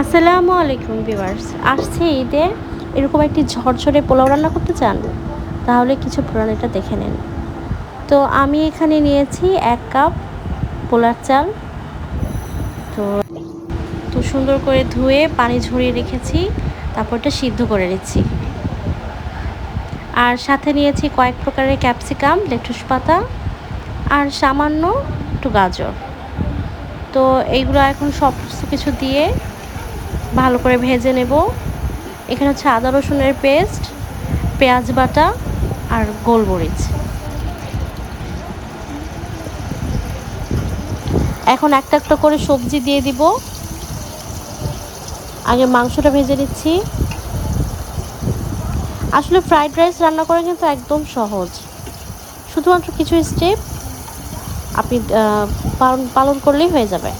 আসসালামু আলাইকুম ভিউয়ার্স। আসছে ঈদে এরকম একটি ঝরঝরে পোলাও রান্না করতে চান? তাহলে কিছু প্রণালীটা দেখে নেন। তো আমি এখানে নিয়েছি এক কাপ পোলার চাল। তো তো সুন্দর করে ধুয়ে পানি ঝরিয়ে রেখেছি, তারপর এটা সিদ্ধ করে নিচ্ছি। আর সাথে নিয়েছি কয়েক প্রকারের ক্যাপসিকাম, লেটুস পাতা আর সামান্য একটু গাজর। তো এইগুলো এখন সব কিছু দিয়ে ভালো করে ভেজে নেব। এখানে হচ্ছে আদা রসুনের পেস্ট, পেঁয়াজ বাটা আর গোলমরিচ। এখন একটা একটা করে সবজি দিয়ে দিব। আগে মাংসটা ভেজে নিচ্ছি। আসলে ফ্রাইড রাইস রান্না করা কিন্তু একদম সহজ। শুধুমাত্র কিছু স্টেপ আপনি পালন পালন করলেই হয়ে যাবে।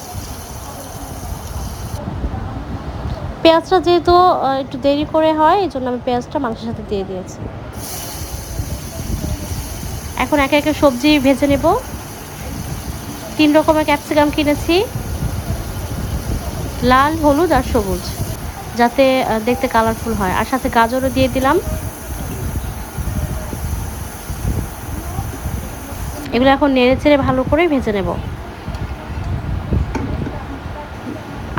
পেঁয়াজটা যেহেতু একটু দেরি করে হয়, এই জন্য আমি পেঁয়াজটা মাংসের সাথে দিয়ে দিয়েছি। এখন একে একে সবজি ভেজে নেব। তিন রকমের ক্যাপসিকাম কিনেছি। লাল, হলুদ আর সবুজ, যাতে দেখতে কালারফুল হয়। আর সাথে গাজরও দিয়ে দিলাম। এগুলো এখন নেড়ে চেড়ে ভালো করে ভেজে নেব।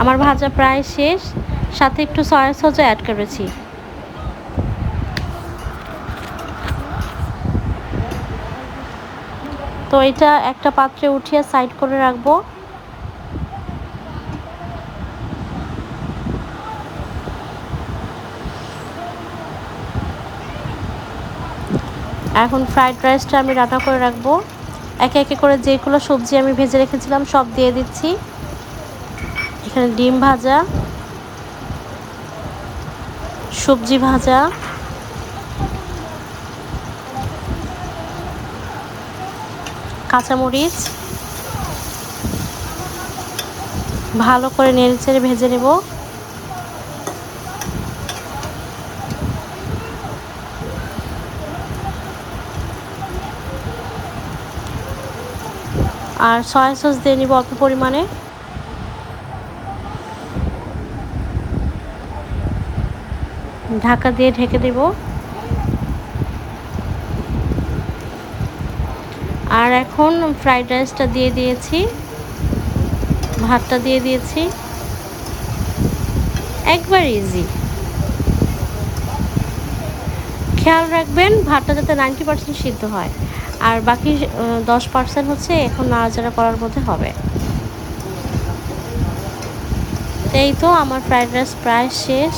আমার ভাজা প্রায় শেষ। সাথে একটু সয়া সসও অ্যাড করেছি। তো এটা একটা পাত্রে উঠিয়ে সাইড করে রাখব। এখন ফ্রাইড রাইসটা আমি রান্না করে রাখব। একে একে করে যেগুলো সবজি আমি ভেজে রেখেছিলাম সব দিয়ে দিচ্ছি। এখানে ডিম ভাজা। সবজি ভাজা। কাঁচামরিচ। ভালো করে নেড়ে চেড়ে ভেজে নেব। আর সয়া সস দিয়ে নিব অল্প পরিমাণে। ঢাকা দিয়ে ঢেকে দেব। আর এখন ফ্রাইড রাইসটা দিয়ে দিয়েছি। ভাতটা দিয়ে দিয়েছি। একবার ইজি খেয়াল রাখবেন, ভাতটা যাতে নাইনটি পার্সেন্ট সিদ্ধ হয়। আর বাকি দশ পার্সেন্ট হচ্ছে এখন নাড়াচাড়া করার মধ্যে হবে। এই তো আমার ফ্রাইড রাইস প্রায় শেষ।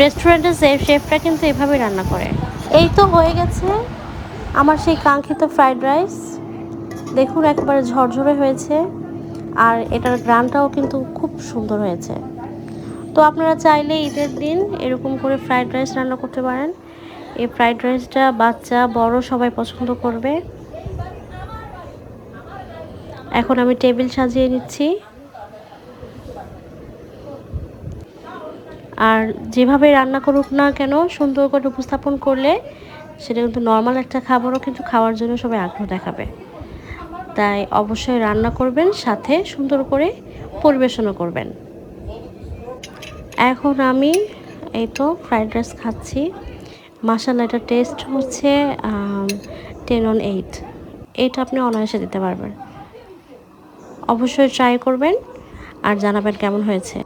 রেস্টুরেন্টের সেফ শেফরা কিন্তু এভাবে রান্না করে। এই তো হয়ে গেছে আমার সেই কাঙ্ক্ষিত ফ্রাইড রাইস দেখুন, একেবারে ঝরঝরে হয়েছে আর এটার গ্রানটাও কিন্তু খুব সুন্দর হয়েছে। তো আপনারা চাইলে ঈদের দিন এরকম করে ফ্রাইড রাইস রান্না করতে পারেন। এই ফ্রাইড রাইসটা বাচ্চা, বড় সবাই পছন্দ করবে। এখন আমি টেবিল সাজিয়ে নিচ্ছি। আর যেভাবে রান্না করুক না কেন, সুন্দর করে উপস্থাপন করলে সেটা কিন্তু নর্মাল একটা খাবারও কিন্তু খাওয়ার জন্য সবাই আগ্রহ দেখাবে। তাই অবশ্যই রান্না করবেন, সাথে সুন্দর করে পরিবেশনও করবেন। এখন আমি এই তো ফ্রাইড রাইস খাচ্ছি। মাসালা এটা টেস্ট হচ্ছে টেন অন এইট এইটা আপনি অনায়াসে দিতে পারবেন। অবশ্যই ট্রাই করবেন, আর জানাবেন কেমন হয়েছে।